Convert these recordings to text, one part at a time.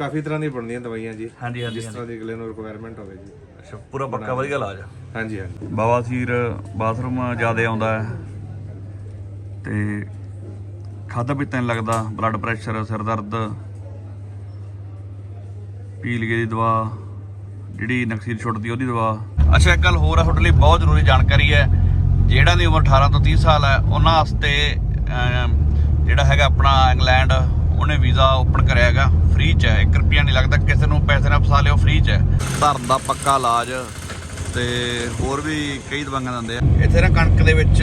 ਕਾਫੀ ਤਰ੍ਹਾਂ ਦੀਆਂ ਬਣਦੀਆਂ ਦਵਾਈਆਂ ਜੀ। ਹਾਂਜੀ ਹਾਂਜੀ ਜਿਸ ਤਰ੍ਹਾਂ ਦੀ ਅਗਲੇ ਨੂੰ ਰਿਕੁਆਇਰਮੈਂਟ ਹੋਵੇ ਜੀ। ਅੱਛਾ ਪੂਰਾ ਪੱਕਾ ਵਧੀਆ ਇਲਾਜ ਆ। ਹਾਂਜੀ ਹਾਂਜੀ। ਬਵਾਸੀਰ ਬਾਥਰੂਮ ਜ਼ਿਆਦਾ ਆਉਂਦਾ ਹੈ ਤੇ ਖਾਦਾ ਪੀਤਾ ਨਹੀਂ ਲੱਗਦਾ ਬਲੱਡ ਪ੍ਰੈਸ਼ਰ ਸਿਰ ਦਰਦ ਪੀਲੀਏ ਦੀ ਦਵਾ ਜਿਹੜੀ ਨਕਸੀਰ ਛੁੱਟਦੀ ਉਹਦੀ ਦਵਾ। ਅੱਛਾ ਇੱਕ ਗੱਲ ਹੋਰ ਆ ਤੁਹਾਡੇ ਲਈ ਬਹੁਤ ਜ਼ਰੂਰੀ ਜਾਣਕਾਰੀ ਹੈ ਜਿਹੜਾ ਦੀ ਉਮਰ 18 ਤੋਂ 30 ਸਾਲ ਹੈ ਉਹਨਾਂ ਵਾਸਤੇ ਜਿਹੜਾ ਹੈਗਾ ਆਪਣਾ ਇੰਗਲੈਂਡ ਉਹਨੇ ਵੀਜ਼ਾ ਓਪਨ ਕਰਿਆ ਹੈਗਾ। ਫ੍ਰੀ ਚ ਹੈ 1 ਰੁਪਿਆ ਨਹੀਂ ਲੱਗਦਾ ਕਿਸੇ ਨੂੰ ਪੈਸੇ ਨਾ ਫਸਾ ਲਿਓ ਫ੍ਰੀ ਚ ਹੈ। ਧਰਨ ਦਾ ਪੱਕਾ ਇਲਾਜ ਤੇ ਹੋਰ ਵੀ ਕਈ ਦਵਾਈਆਂ ਦਿੰਦੇ ਆ। ਇੱਥੇ ਨਾ ਕਣਕ ਦੇ ਵਿੱਚ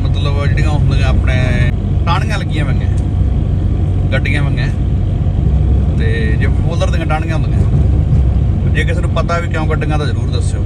ਮਤਲਬ ਜਿਹੜੀਆਂ ਹੁੰਦੀਆਂ ਆਪਣੇ ਟਾਹਣੀਆਂ ਲੱਗੀਆਂ ਹੋਈਆਂ। ਗੱਡੀਆਂ ਹੋਈਆਂ। ਤੇ ਜੇ ਫੋਲਰ ਦੀਆਂ ਟਾਹਣੀਆਂ ਹੁੰਦੀਆਂ। ਜੇ ਕਿਸੇ ਨੂੰ ਪਤਾ ਵੀ ਕਿਉਂ ਗੱਡੀਆਂ ਤਾਂ ਜ਼ਰੂਰ ਦੱਸਿਓ।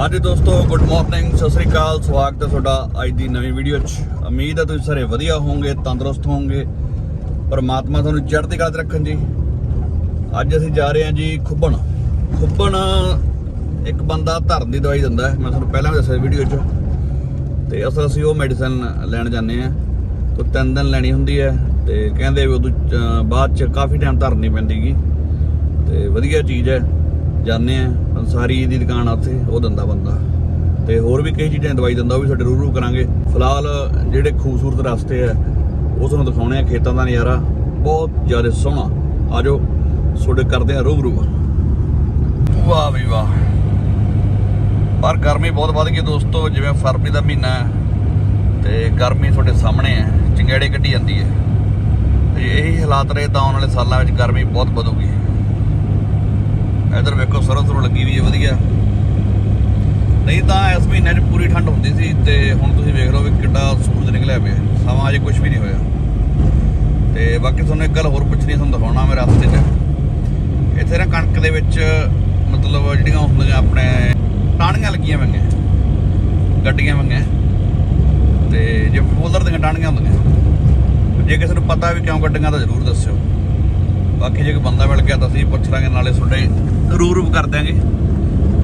ਹਾਂਜੀ ਦੋਸਤੋ ਗੁੱਡ ਮਾਰਨਿੰਗ ਸਤਿ ਸ੍ਰੀ ਅਕਾਲ ਸਵਾਗਤ ਹੈ ਤੁਹਾਡਾ ਅੱਜ ਦੀ ਨਵੀਂ ਵੀਡੀਓ 'ਚ। ਉਮੀਦ ਹੈ ਤੁਸੀਂ ਸਾਰੇ ਵਧੀਆ ਹੋਵੋਗੇ ਤੰਦਰੁਸਤ ਹੋਵੋਗੇ। ਪਰਮਾਤਮਾ ਤੁਹਾਨੂੰ ਚੜ੍ਹਦੀ ਕਲਾ 'ਚ ਰੱਖਣ ਜੀ। ਅੱਜ ਅਸੀਂ ਜਾ ਰਹੇ ਹਾਂ ਜੀ ਖੁੱਬਣ। ਖੁੱਬਣ ਇੱਕ ਬੰਦਾ ਧਰਨ ਦੀ ਦਵਾਈ ਦਿੰਦਾ ਹੈ। ਮੈਂ ਤੁਹਾਨੂੰ ਪਹਿਲਾਂ ਵੀ ਦੱਸਿਆ ਵੀਡੀਓ 'ਚ। ਤੇ ਅਸਲ ਅਸੀਂ ਉਹ ਮੈਡੀਸਨ ਲੈਣ ਜਾਂਦੇ ਆ ਤੋਂ ਤਿੰਨ ਦਿਨ ਲੈਣੀ ਹੁੰਦੀ ਹੈ। ਤੇ ਕਹਿੰਦੇ ਵੀ ਉਦੋਂ ਅਹ, ਬਾਅਦ 'ਚ ਕਾਫੀ ਟਾਈਮ ਧਰਨੀ ਪੈਂਦੀਗੀ ਤੇ ਵਧੀਆ ਚੀਜ਼ ਹੈ। ਜਾਂਦੇ ਆ ਅੰਸਾਰੀ ਦੀ ਦੁਕਾਨ ਆ ਉੱਥੇ, ਉਹ ਦਿੰਦਾ ਬੰਦਾ। ਤੇ ਹੋਰ ਵੀ ਕਈ ਚੀਜ਼ਾਂ ਦੀ ਦਵਾਈ ਦਿੰਦਾ, ਉਹ ਵੀ ਸਾਡੇ ਰੂਰੂ ਕਰਾਂਗੇ। ਫਿਲਹਾਲ ਜਿਹੜੇ ਖੂਬਸੂਰਤ ਰਸਤੇ ਆ, ਉਹ ਤੁਹਾਨੂੰ ਦਿਖਾਉਣੇ ਆ, ਖੇਤਾਂ ਦਾ ਨਜ਼ਾਰਾ ਬਹੁਤ ਜ਼ਿਆਦਾ ਸੋਹਣਾ। ਆਜੋ, ਤੁਹਾਡੇ ਕਰਦੇ ਆ ਰੂਬਰੂ। ਵਾਹ ਵੀ ਵਾਹ। ਪਰ ਗਰਮੀ ਬਹੁਤ ਵੱਧ ਗਈ ਦੋਸਤੋ, ਜਿਵੇਂ ਫਰਵਰੀ ਦਾ ਮਹੀਨਾ ਹੈ, ਤੇ ਗਰਮੀ ਤੁਹਾਡੇ ਸਾਹਮਣੇ ਹੈ, ਚੰਗੇੜੇ ਕੱਢੀ ਜਾਂਦੀ ਹੈ। ਤੇ ਇਹੀ ਹਾਲਾਤ ਰਹੇ ਤਾਂ ਆਉਣ ਵਾਲੇ ਸਾਲਾਂ ਵਿੱਚ ਗਰਮੀ ਬਹੁਤ ਵਧੂਗੀ। ਇਧਰ ਵੇਖੋ, ਸਰੋਂ ਸਰੋਂ ਲੱਗੀ ਵੀ ਹੈ, ਵਧੀਆ। ਨਹੀਂ ਤਾਂ ਇਸ ਮਹੀਨੇ 'ਚ ਪੂਰੀ ਠੰਡ ਹੁੰਦੀ ਸੀ ਤੇ ਹੁਣ ਤੁਸੀਂ ਵੇਖ ਲਓ ਵੀ ਕਿੱਡਾ ਸੂਰਜ ਨਿਕਲਿਆ ਪਿਆ। ਸਮਾਂ ਅਜੇ ਕੁਝ ਵੀ ਨਹੀਂ ਹੋਇਆ। ਤੇ ਬਾਕੀ ਤੁਹਾਨੂੰ ਇੱਕ ਗੱਲ ਹੋਰ ਪੁੱਛਣੀ ਤੁਹਾਨੂੰ ਦਿਖਾਉਣਾ ਮੈਂ ਰਸਤੇ 'ਚ। ਇੱਥੇ ਨਾ ਕਣਕ ਦੇ ਵਿੱਚ ਮਤਲਬ ਜਿਹੜੀਆਂ ਹੁੰਦੀਆਂ ਆਪਣੇ ਟਾਹਣੀਆਂ ਲੱਗੀਆਂ ਹੋਈਆਂ ਗੱਡੀਆਂ ਹੋਈਆਂ ਤੇ ਜੇ ਫੋਲਰ ਦੀਆਂ ਟਾਹਣੀਆਂ ਹੁੰਦੀਆਂ ਜੇ ਕਿਸੇ ਨੂੰ ਪਤਾ ਵੀ ਕਿਉਂ ਗੱਡੀਆਂ ਤਾਂ ਜ਼ਰੂਰ ਦੱਸਿਓ। ਬਾਕੀ ਜੇ ਕੋਈ ਬੰਦਾ ਮਿਲ ਗਿਆ ਤਾਂ ਅਸੀਂ ਪੁੱਛ ਲਾਂਗੇ, ਨਾਲੇ ਤੁਹਾਡੇ ਰੂ ਰੂ ਕਰ ਦਿਆਂਗੇ।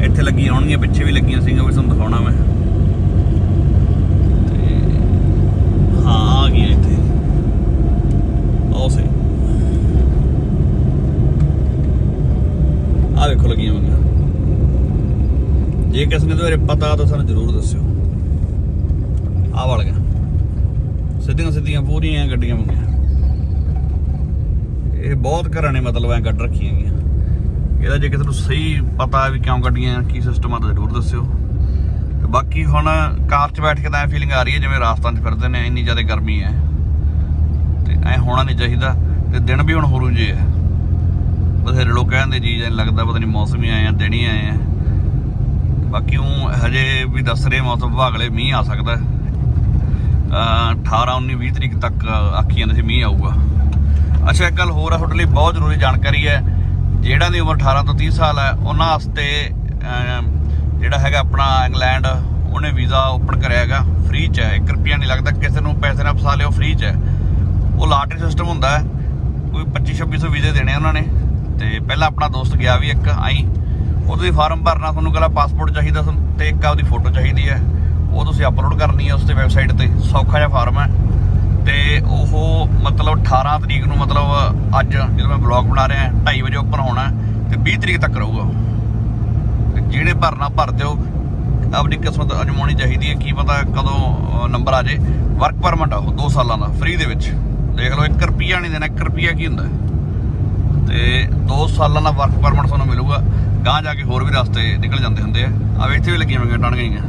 ਇੱਥੇ ਲੱਗੀਆਂ ਹੋਣਗੀਆਂ, ਪਿੱਛੇ ਵੀ ਲੱਗੀਆਂ ਸੀਗੀਆਂ, ਉਹ ਵੀ ਤੁਹਾਨੂੰ ਦਿਖਾਉਣਾ ਮੈਂ। ਤੇ ਹਾਂ, ਆ ਗਈ ਇੱਥੇ। ਆਓ ਸੇ ਆ ਵੇਖੋ ਲੱਗੀਆਂ ਹੋਈਆਂ। ਜੇ ਕਿਸੇ ਨੇ ਤੁਹਾਰੇ ਪਤਾ ਤਾਂ ਸਾਨੂੰ ਜ਼ਰੂਰ ਦੱਸਿਓ। ਆ ਵਾਲੀਆਂ। ਸਿੱਧੀਆਂ ਸਿੱਧੀਆਂ ਪੂਰੀਆਂ ਗੱਡੀਆਂ ਮੰਗੀਆਂ। ਇਹ ਬਹੁਤ ਘਰਾਂ ਨੇ ਮਤਲਬ ਐ ਕੱਢ ਰੱਖੀਆਂ ਗਈਆਂ ਇਹਦਾ ਜੇ ਕਿਸੇ ਨੂੰ ਸਹੀ ਪਤਾ ਵੀ ਕਿਉਂ ਕੱਢੀਆਂ ਕੀ ਸਿਸਟਮ ਆ ਤਾਂ ਜ਼ਰੂਰ ਦੱਸਿਓ। ਤੇ ਬਾਕੀ ਹੁਣ ਕਾਰ 'ਚ ਬੈਠ ਕੇ ਤਾਂ ਐ ਫੀਲਿੰਗ ਆ ਰਹੀ ਹੈ ਜਿਵੇਂ ਰਾਜਸਥਾਨ 'ਚ ਫਿਰਦੇ ਨੇ, ਇੰਨੀ ਜ਼ਿਆਦਾ ਗਰਮੀ ਹੈ। ਤੇ ਐ ਹੋਣਾ ਨਹੀਂ ਚਾਹੀਦਾ ਤੇ ਦਿਨ ਵੀ ਹੁਣ ਹੋਰੂ ਜੇ ਹੈ ਬਥੇਰੇ ਲੋਕ ਕਹਿੰਦੇ ਜੀ, ਐਂ ਲੱਗਦਾ ਪਤਾ ਨਹੀਂ ਮੌਸਮ ਹੀ ਆਏ ਆ, ਦਿਨ ਹੀ ਆਏ ਆ। ਬਾਕੀ ਉਹ ਹਜੇ ਵੀ ਦੱਸ ਰਹੇ ਮੌਸਮ ਵਿਭਾਗ ਵਾਲੇ, ਮੀਂਹ ਆ ਸਕਦਾ। ਹੈ। ਅਹ 18 19 20 ਤਰੀਕ ਤੱਕ ਆਖੀ ਜਾਂਦੇ ਸੀ, ਮੀਂਹ ਆਊਗਾ। ਅੱਛਾ, ਇੱਕ ਗੱਲ ਹੋਰ ਆ, ਤੁਹਾਡੇ ਲਈ ਬਹੁਤ ਜ਼ਰੂਰੀ ਜਾਣਕਾਰੀ ਹੈ। ਜਿਹੜਾ ਦੀ ਉਮਰ 18 ਤੋਂ 30 ਸਾਲ ਹੈ, ਉਹਨਾਂ ਵਾਸਤੇ ਜਿਹੜਾ ਹੈਗਾ ਆਪਣਾ ਇੰਗਲੈਂਡ, ਉਹਨੇ ਵੀਜ਼ਾ ਓਪਨ ਕਰਿਆ ਹੈਗਾ, ਫ੍ਰੀ ਚ ਹੈ। 1 ਰੁਪਿਆ ਨਹੀਂ ਲੱਗਦਾ, ਕਿਸੇ ਨੂੰ ਪੈਸੇ ਨਾ ਫਸਾ ਲਿਓ, ਫ੍ਰੀ ਚ ਹੈ। ਉਹ ਲਾਟਰੀ ਸਿਸਟਮ ਹੁੰਦਾ ਹੈ, ਕੋਈ 25 2600 ਵੀਜ਼ੇ ਦੇਣੇ ਉਹਨਾਂ ਨੇ। ਤੇ ਪਹਿਲਾਂ ਆਪਣਾ ਦੋਸਤ ਗਿਆ ਵੀ ਇੱਕ, ਆਈ। ਉਹ ਤੁਸੀਂ ਫਾਰਮ ਭਰਨਾ ਤੁਹਾਨੂੰ ਕਹਿੰਦਾ ਪਾਸਪੋਰਟ ਚਾਹੀਦਾ ਤੁਹਾਨੂੰ, ਤੇ ਇੱਕ ਆਪਦੀ ਫੋਟੋ ਚਾਹੀਦੀ ਹੈ। ਉਹ ਤੁਸੀਂ ਅਪਲੋਡ ਕਰਨੀ ਹੈ ਉਸ ਤੇ ਵੈਬਸਾਈਟ ਤੇ, ਸੌਖਾ ਜਿਹਾ ਫਾਰਮ ਹੈ। ਤੇ ਉਹ ਮਤਲਬ 18 ਤਰੀਕ ਨੂੰ ਮਤਲਬ ਅੱਜ ਜਦੋਂ ਮੈਂ ਬਲੌਗ ਬਣਾ ਰਿਹਾ 2:30 ਵਜੇ ਓਪਨ ਹੋਣਾ ਹੈ ਤੇ 20 ਤਰੀਕ ਤੱਕ ਰਹੂਗਾ ਉਹ। ਤੇ ਜਿਹੜੇ ਭਰਨਾ ਭਰ ਦਿਓ ਆਪਣੀ ਕਿਸਮਤ ਅਜਮਾਉਣੀ ਚਾਹੀਦੀ ਹੈ, ਕੀ ਪਤਾ ਕਦੋਂ ਨੰਬਰ ਆ ਜੇ। ਵਰਕ ਪਰਮਿਟ ਆ ਉਹ 2 ਸਾਲਾਂ ਦਾ ਫ੍ਰੀ ਦੇ ਵਿੱਚ। ਦੇਖ ਲਓ 1 ਰੁਪਿਆ ਨਹੀਂ ਦੇਣਾ 1 ਰੁਪਿਆ ਕੀ ਹੁੰਦਾ? ਹੈ? ਤੇ 2 ਸਾਲਾਂ ਦਾ ਵਰਕ ਪਰਮਿਟ ਤੁਹਾਨੂੰ ਮਿਲੂਗਾ। ਗਾਂ ਜਾ ਕੇ ਹੋਰ ਵੀ ਰਸਤੇ ਨਿਕਲ ਜਾਂਦੇ ਹੁੰਦੇ ਆ। ਆ ਇੱਥੇ ਵੀ ਲੱਗੀਆਂ ਹੋਈਆਂ, ਟਣ ਗਈਆਂ।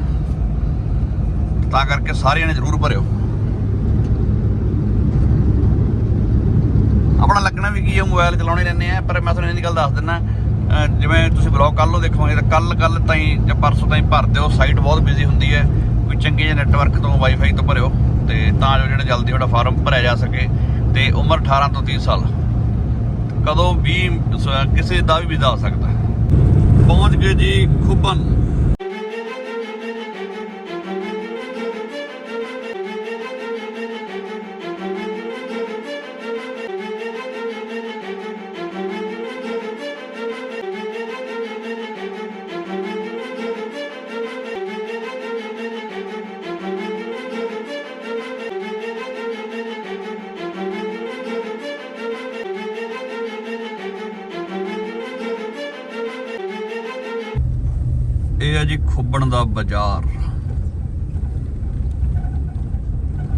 ਤਾਂ ਕਰਕੇ ਸਾਰਿਆਂ ਨੇ ਜ਼ਰੂਰ ਭਰਿਓ। ਆਪਣਾ ਲੱਗਣਾ ਵੀ ਕੀ ਹੈ ਮੋਬਾਈਲ ਚਲਾਉਣੇ ਰਹਿੰਦੇ ਆ, ਪਰ ਮੈਂ ਤੁਹਾਨੂੰ ਇਹਦੀ ਗੱਲ ਦੱਸ ਦਿੰਦਾ ਜਿਵੇਂ ਤੁਸੀਂ ਬਲੌਗ ਕੱਲ ਨੂੰ ਦੇਖੋਗੇ, ਤਾਂ ਕੱਲ ਕੱਲ ਤਾਈਂ ਜਾਂ ਪਰਸੋਂ ਤਾਈਂ ਭਰ ਦਿਓ ਸਾਈਟ ਬਹੁਤ ਬਿਜ਼ੀ ਹੁੰਦੀ ਹੈ, ਕੋਈ ਚੰਗੇ ਜਿਹੇ ਨੈਟਵਰਕ ਤੋਂ ਵਾਈਫਾਈ ਤੋਂ ਭਰਿਓ, ਤੇ ਤਾਂ ਜੋ ਜਿਹੜਾ ਜਲਦੀ ਤੁਹਾਡਾ ਫਾਰਮ ਭਰਿਆ ਜਾ ਸਕੇ, ਤੇ ਉਮਰ 18 ਤੋਂ 30 ਸਾਲ। ਕਦੋਂ ਵੀ ਕਿਸੇ ਦਾ ਵੀ ਵੀਜ਼ਾ ਆ ਸਕਦਾ। ਪਹੁੰਚ ਗਏ ਜੀ ਖੁੱਬਨ। ਇਹ ਹੈ ਜੀ ਖੁੱਬਣ ਦਾ ਬਾਜ਼ਾਰ।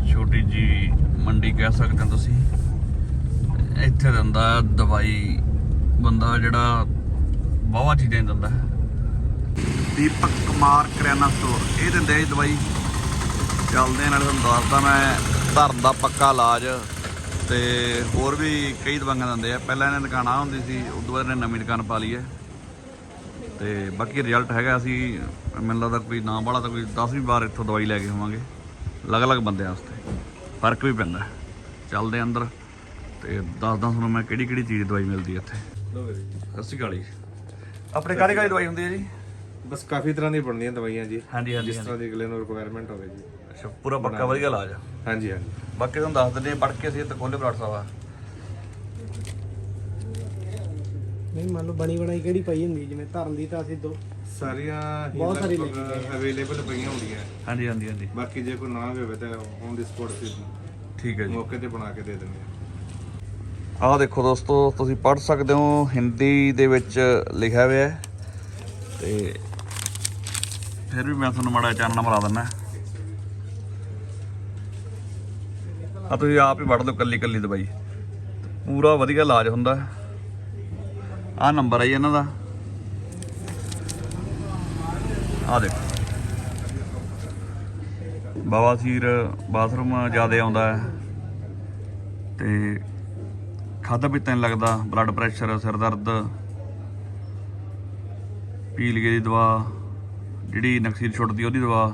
ਛੋਟੀ ਜੀ ਮੰਡੀ ਕਹਿ ਸਕਦੇ ਹੋ ਤੁਸੀਂ। ਇੱਥੇ ਦਿੰਦਾ ਦਵਾਈ ਬੰਦਾ ਜਿਹੜਾ ਬਾਵਾ ਚੀਜ਼ਾਂ ਹੀ ਦਿੰਦਾ ਦੀਪਕ ਕੁਮਾਰ ਕਰਿਆਨਾ ਸਟੋਰ, ਇਹ ਦਿੰਦੇ ਆ ਜੀ ਦਵਾਈ। ਚੱਲਦੇ ਨਾਲ ਨਾਲੇ ਤੁਹਾਨੂੰ ਦੱਸਦਾ ਮੈਂ ਧਰਨ ਦਾ ਪੱਕਾ ਇਲਾਜ। ਤੇ ਹੋਰ ਵੀ ਕਈ ਦਵਾਈਆਂ ਦਿੰਦੇ ਆ। ਪਹਿਲਾਂ ਇਹਨੇ ਦੁਕਾਨ ਆ ਹੁੰਦੀ ਸੀ ਉਸ ਤੋਂ ਬਾਅਦ ਇਹਨੇ ਨਵੀਂ ਦੁਕਾਨ ਪਾ ਲਈ ਹੈ। ਤੇ ਬਾਕੀ ਰਿਜ਼ਲਟ ਹੈਗਾ ਅਸੀਂ ਮੈਨੂੰ ਲੱਗਦਾ ਕੋਈ ਨਾਮ ਵਾਲਾ ਤਾਂ ਕੋਈ 10ਵੀਂ ਵਾਰ ਇੱਥੋਂ ਦਵਾਈ ਲੈ ਕੇ ਹੋਵਾਂਗੇ ਅਲੱਗ-ਅਲੱਗ ਬੰਦਿਆਂ ਵਾਸਤੇ ਫ਼ਰਕ ਵੀ ਪੈਂਦਾ। ਚੱਲਦੇ ਅੰਦਰ ਤੇ ਦੱਸਦਾ ਤੁਹਾਨੂੰ ਮੈਂ ਕਿਹੜੀ ਕਿਹੜੀ ਚੀਜ਼ ਦੀ ਦਵਾਈ ਮਿਲਦੀ ਹੈ ਇੱਥੇ। ਸਤਿ ਸ਼੍ਰੀ ਅਕਾਲ ਜੀ। ਆਪਣੇ ਕਾਹਦੀ ਕਾਹਦੀ ਦਵਾਈ ਹੁੰਦੀ ਹੈ ਜੀ? ਬਸ ਕਾਫੀ ਤਰ੍ਹਾਂ ਦੀ ਬਣਦੀਆਂ ਦਵਾਈਆਂ ਜੀ। ਹਾਂਜੀ ਹਾਂਜੀ ਜਿਸ ਤਰ੍ਹਾਂ ਦੀ ਅਗਲੇ ਨੂੰ ਰਿਕੁਆਇਰਮੈਂਟ ਹੋਵੇ ਜੀ। ਅੱਛਾ ਪੂਰਾ ਪੱਕਾ ਵਧੀਆ ਇਲਾਜ ਆ। ਹਾਂਜੀ ਹਾਂਜੀ। ਬਾਕੀ ਤੁਹਾਨੂੰ ਦੱਸ ਦਿੰਦੇ ਪੜ ਕੇ ਅਸੀਂ ਇੱਥੇ ਖੋਲੇ ਬਰਾੜ ਸਾਹਿਬ ਆ। ਨਹੀਂ ਮੰਨ ਲਓ ਬਣੀ ਬਣਾਈ ਕਿਹੜੀ ਪਈ ਹੁੰਦੀ ਜਿਵੇਂ ਧਰਨ ਦੀ ਤਾਂ ਅਸੀਂ ਦੋ ਸਾਰੀਆਂ ਬਹੁਤ ਸਾਰੀ ਅਵੇਲੇਬਲ ਪਈਆਂ ਹੁੰਦੀਆਂ। ਹਾਂਜੀ ਹਾਂਜੀ ਹਾਂਜੀ। ਬਾਕੀ ਜੇ ਕੋਈ ਨਾ ਵੀ ਹੋਵੇ ਤਾਂ ਔਨ ਦੀ ਸਪੋਟ ਸੀ ਠੀਕ ਹੈ ਜੀ। ਮੌਕੇ ਤੇ ਬਣਾ ਕੇ ਦੇ ਦਿੰਦੇ ਆ ਆਹ ਦੇਖੋ ਦੋਸਤੋ ਤੁਸੀਂ ਪੜ੍ਹ ਸਕਦੇ ਹੋ ਹਿੰਦੀ ਦੇ ਵਿੱਚ ਲਿਖਿਆ ਹੋਇਆ ਹੈ। ਤੇ ਫਿਰ ਵੀ ਮੈਂ ਤੁਹਾਨੂੰ ਮਾੜਾ ਚਾਨਣਾ ਮਰਾ ਦਿੰਦਾ। ਆ ਤੁਸੀਂ ਆਪ ਹੀ ਪੜ੍ਹ ਲਓ ਕੱਲੀ ਕੱਲੀ ਦਵਾਈ। ਪੂਰਾ ਵਧੀਆ ਇਲਾਜ ਹੁੰਦਾ। ਆ ਨੰਬਰ ਹੈ ਜੀ ਇਹਨਾਂ ਦਾ। ਆ ਦੇਖੋ। ਬਵਾਸੀਰ ਬਾਥਰੂਮ ਜ਼ਿਆਦਾ ਆਉਂਦਾ ਹੈ ਤੇ ਖਾਦਾ ਪੀਤਾ ਨਹੀਂ ਲੱਗਦਾ ਬਲੱਡ ਪ੍ਰੈਸ਼ਰ ਸਿਰ ਦਰਦ ਪੀਲੀਏ ਦੀ ਦਵਾ, ਜਿਹੜੀ ਨਕਸੀਰ ਛੁੱਟਦੀ ਉਹਦੀ ਦਵਾ,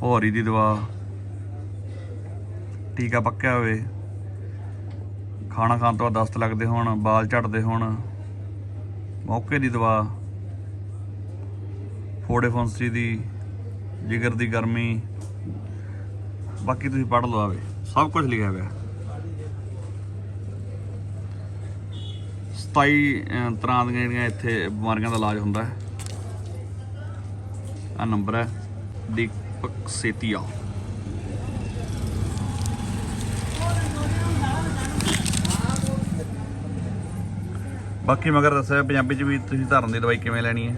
ਭੌਰੀ ਦੀ ਦਵਾ, ਟੀਕਾ ਪੱਕਿਆ ਹੋਵੇ। ਖਾਣਾ ਖਾਣ ਤੋਂ ਬਾਅਦ ਦਸਤ ਲੱਗਦੇ ਹੋਣ, ਬਾਲ ਝੜਦੇ ਹੋਣ, ਮੌਕੇ ਦੀ ਦਵਾ, ਫੋੜੇ ਫੁੰਸੀ ਦੀ, ਜਿਗਰ ਦੀ ਗਰਮੀ, ਬਾਕੀ ਤੁਸੀਂ ਪੜ੍ਹ ਲਓ ਆਵੇ, ਸਭ ਕੁਝ ਲਿਖਿਆ ਹੋਇਆ। 27 ਤਰ੍ਹਾਂ ਦੀਆਂ ਜਿਹੜੀਆਂ ਇੱਥੇ ਬਿਮਾਰੀਆਂ ਦਾ ਇਲਾਜ ਹੁੰਦਾ ਹੈ। ਆ ਨੰਬਰ ਹੈ, ਦੀਪਕ ਸੇਤੀਆ। ਬਾਕੀ ਮਗਰ ਦੱਸਿਆ ਪੰਜਾਬੀ ਚ ਵੀ ਤੁਸੀਂ ਧਰਨ ਦੀ ਦਵਾਈ ਕਿਵੇਂ ਲੈਣੀ ਹੈ।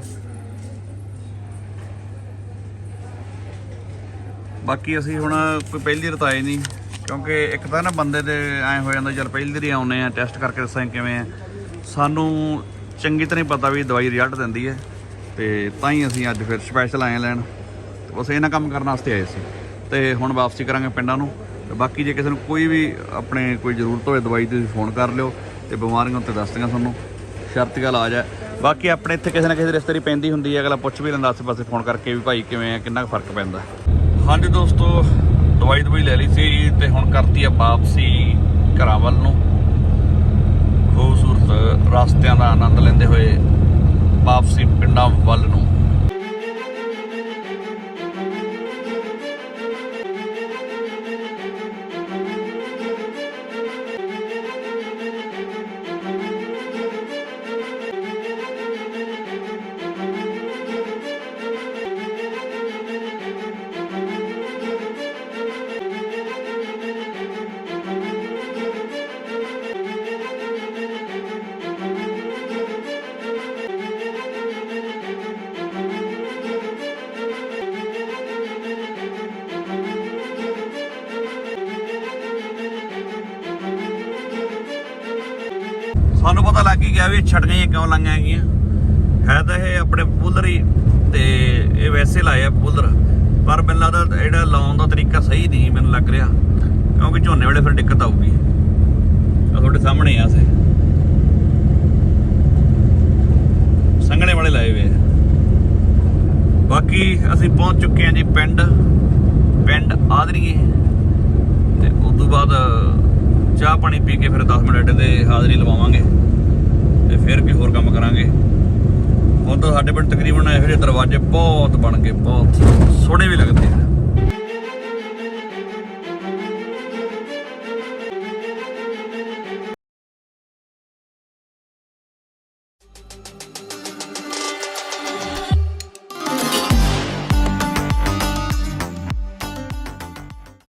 ਬਾਕੀ ਅਸੀਂ ਹੁਣ ਕੋਈ ਪਹਿਲੀ ਰਤਾਏ ਨਹੀਂ, ਕਿਉਂਕਿ ਇੱਕ ਤਾਂ ਨਾ ਬੰਦੇ ਦੇ ਐ ਹੋ ਜਾਂਦਾ ਚਲ ਪਹਿਲੀ ਵਾਰੀ ਆਉਨੇ ਆ ਟੈਸਟ ਕਰਕੇ ਦੱਸਾਂ ਕਿਵੇਂ ਆ। ਸਾਨੂੰ ਚੰਗੀ ਤਰ੍ਹਾਂ ਹੀ ਪਤਾ ਵੀ ਦਵਾਈ ਰਿਜ਼ਲਟ ਦਿੰਦੀ ਹੈ, ਤੇ ਤਾਂ ਹੀ ਅਸੀਂ ਅੱਜ ਫਿਰ ਸਪੈਸ਼ਲ ਆਏ ਲੈਣ। ਬਸ ਇਹਨਾਂ ਕੰਮ ਕਰਨ ਵਾਸਤੇ ਆਏ ਸੀ। ਤੇ ਹੁਣ ਵਾਪਸੀ ਕਰਾਂਗੇ ਪਿੰਡਾਂ ਨੂੰ। ਬਾਕੀ ਜੇ ਕਿਸੇ ਨੂੰ ਕੋਈ ਵੀ ਆਪਣੇ ਕੋਈ ਜ਼ਰੂਰਤ ਹੋਵੇ ਦਵਾਈ ਦੀ, ਤੁਸੀਂ ਫੋਨ ਕਰ ਲਿਓ ਤੇ ਬਿਮਾਰੀਆਂ ਉੱਤੇ ਦੱਸ ਦਿਆਂ ਤੁਹਾਨੂੰ ਸ਼ਰਤੀਆ ਇਲਾਜ ਹੈ ਬਾਕੀ ਆਪਣੇ ਇੱਥੇ ਕਿਸੇ ਨਾ ਕਿਸੇ ਰਿਸ਼ਤੇਦਾਰੀ ਪੈਂਦੀ ਹੁੰਦੀ ਹੈ, ਅਗਲਾ ਪੁੱਛ ਵੀ ਲੈਂਦਾ ਆਸੇ ਪਾਸੇ ਫੋਨ ਕਰਕੇ ਵੀ ਭਾਈ ਕਿਵੇਂ ਆ, ਕਿੰਨਾ ਕੁ ਫ਼ਰਕ ਪੈਂਦਾ। ਹਾਂਜੀ ਦੋਸਤੋ, ਦਵਾਈ ਦਵਾਈ ਲੈ ਲਈ ਸੀ ਤੇ ਹੁਣ ਕਰਤੀ ਆ ਵਾਪਸੀ ਘਰਾਂ ਵੱਲ ਨੂੰ। ਖੂਬਸੂਰਤ ਰਸਤਿਆਂ ਦਾ ਆਨੰਦ ਲੈਂਦੇ ਹੋਏ ਵਾਪਸੀ ਪਿੰਡਾਂ ਵੱਲ ਨੂੰ। ਸਾਨੂੰ ਪਤਾ ਲੱਗ ਹੀ ਗਿਆ ਵੀ ਇਹ ਛਟਕਾਂ ਜਿਹੀਆਂ ਕਿਉਂ ਲਾਈਆਂ ਹੈਗੀਆਂ। ਹੈ ਤਾਂ ਇਹ ਆਪਣੇ ਪੂਲਰ ਹੀ ਤੇ ਇਹ ਵੈਸੇ ਲਾਏ ਆ ਪੂਲਰ ਪਰ ਮੈਨੂੰ ਲੱਗਦਾ ਜਿਹੜਾ ਲਾਉਣ ਦਾ ਤਰੀਕਾ ਸਹੀ ਨਹੀਂ ਮੈਨੂੰ ਲੱਗ ਰਿਹਾ। ਕਿਉਂਕਿ ਝੋਨੇ ਵੇਲੇ ਫਿਰ ਦਿੱਕਤ ਆਊਗੀ। ਆ ਤੁਹਾਡੇ ਸਾਹਮਣੇ ਆ ਸੇ। ਸੰਘਣੇ ਵਾਲੇ ਲਾਏ ਹੋਏ ਬਾਕੀ ਅਸੀਂ ਪਹੁੰਚ ਚੁੱਕੇ ਹਾਂ ਜੀ ਪਿੰਡ ਪਿੰਡ ਆਦਰੀਏ। ਤੇ ਉਸ ਤੋਂ ਬਾਅਦ ਚਾਹ ਪਾਣੀ ਪੀ ਕੇ ਫਿਰ 10 ਮਿੰਟ ਦੇ ਹਾਜ਼ਰੀ ਲਵਾਵਾਂਗੇ ਤੇ ਫਿਰ ਕੋਈ ਹੋਰ ਕੰਮ ਕਰਾਂਗੇ। ਹੁਣ ਤਾਂ ਸਾਡੇ ਪਿੰਡ ਤਕਰੀਬਨ ਇਹੋ ਜਿਹੇ ਦਰਵਾਜ਼ੇ ਬਹੁਤ ਬਣ ਗਏ, ਬਹੁਤ ਸੋਹਣੇ ਵੀ ਲੱਗਦੇ ਆ।